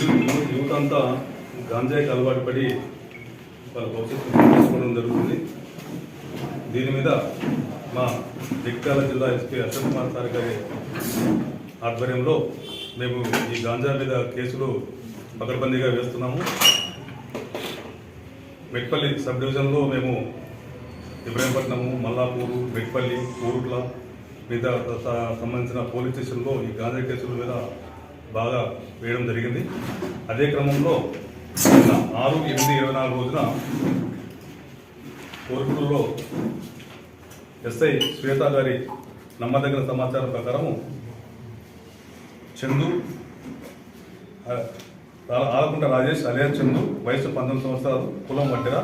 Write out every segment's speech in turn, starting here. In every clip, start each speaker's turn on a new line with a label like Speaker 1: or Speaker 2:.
Speaker 1: Youth youth అంతా గాంజాయికి అలవాటు పడి వాళ్ళ భవిష్యత్తు తీసుకోవడం జరుగుతుంది. దీని మీద మా జగిత్యాల జిల్లా ఎస్పీ అశోక్ కుమార్ సార్ గారి ఆధ్వర్యంలో మేము ఈ గాంజా మీద కేసులు పకడ్బందీగా వేస్తున్నాము. మెట్పల్లి సబ్ డివిజన్లో మేము ఇబ్రాహీంపట్నము మల్లాపూరు మెట్పల్లి ఊరుట్ల మీద సంబంధించిన పోలీస్ స్టేషన్లో ఈ గాంధీ కేసుల మీద బాగా వేయడం జరిగింది. అదే క్రమంలో ఆరు ఎనిమిది ఇరవై నాలుగు రోజున కోరుకుల్లో ఎస్ఐ శ్వేత గారి నమ్మదగిన సమాచారం ప్రకారము చందు ఆలకుంట రాజేష్ అలియా చందు వయసు పంతొమ్మిది సంవత్సరాలు కులం వడ్డెర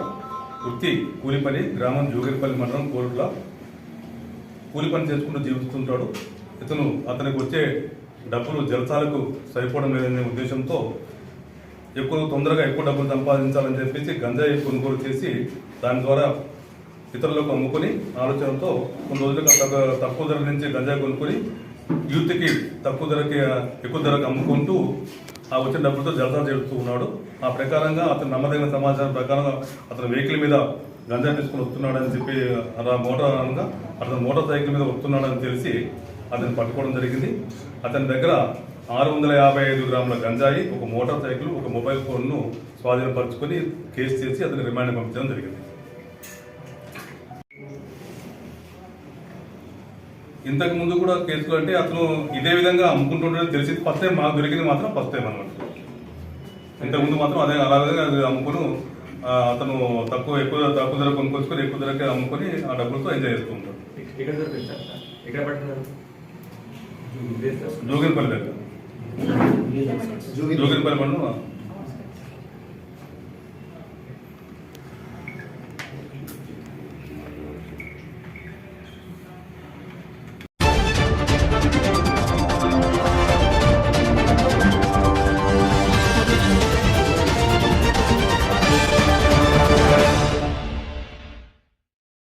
Speaker 1: వృత్తి కూలిపల్లి గ్రామం జోగిరిపల్లి మండలం కోరుట్ల కూలి పని చేసుకుంటూ జీవిస్తుంటాడు. ఇతను అతనికి వచ్చే డబ్బులు జలసాలకు సరిపోవడం లేదనే ఉద్దేశంతో ఎక్కువ తొందరగా ఎక్కువ డబ్బులు సంపాదించాలని చెప్పేసి గంజాయి కొనుగోలు చేసి దాని ద్వారా ఇతరులకు అమ్ముకొని ఆలోచనతో కొన్ని రోజులుగా తక్కువ ధర నుంచి గంజాయి కొనుక్కొని యూత్కి తక్కువ ధరకి ఎక్కువ ధరకు అమ్ముకుంటూ ఆ వచ్చిన డబ్బులతో జలసా చేస్తూ ఉన్నాడు. ఆ ప్రకారంగా అతను నమ్మదగిన సమాచారం ప్రకారం అతను వెహికల్ మీద గంజాయి తీసుకుని వస్తున్నాడని చెప్పి అలా మోటార్ అనగా అతను మోటార్ సైకిల్ మీద వస్తున్నాడని తెలిసి అతను పట్టుకోవడం జరిగింది. అతని దగ్గర ఆరు వందల యాభై ఐదు గ్రాముల గంజాయి ఒక మోటార్ సైకిల్ ఒక మొబైల్ ఫోన్ను స్వాధీనపరచుకొని కేసు చేసి అతని రిమాండ్ పంపించడం జరిగింది. ఇంతకు ముందు కూడా కేసులు అంటే అతను ఇదే విధంగా అమ్ముకుంటుండని తెలిసి ఫస్ట్ టైం మాకు దొరికింది మాత్రం ఫస్ట్ టైం అనమాట ఇంతకుముందు మాత్రం అదే అలాగే అది అమ్ముకుని అతను తక్కువ ఎక్కువ తక్కువ ధర కొనుక్కొచ్చుకొని ఎక్కువ ధరకే అమ్ముకొని ఆ డబ్బులతో ఎంజాయ్ చేస్తూ ఉంటాడు.
Speaker 2: ఎక్కడ ఎక్కడ పడుతున్నారు
Speaker 1: జోగినపల్లి దగ్గర. జోగినపల్లి మండలం.